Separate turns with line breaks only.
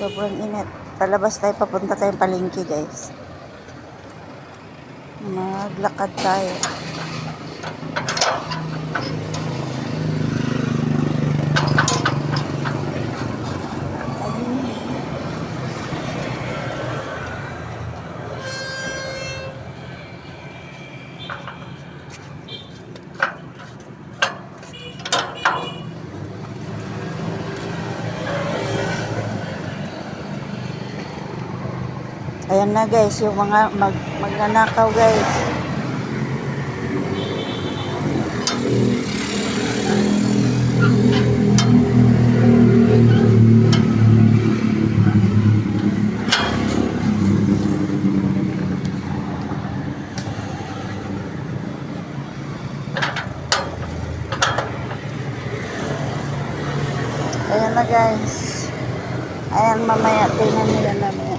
Sobrang init. Palabas tayo, papunta tayong palengke, guys. Maglakad tayo. Ayan na guys, yung mga mag, magnanakaw guys. Ayan na guys. Ayan mamaya, tingnan nila namin.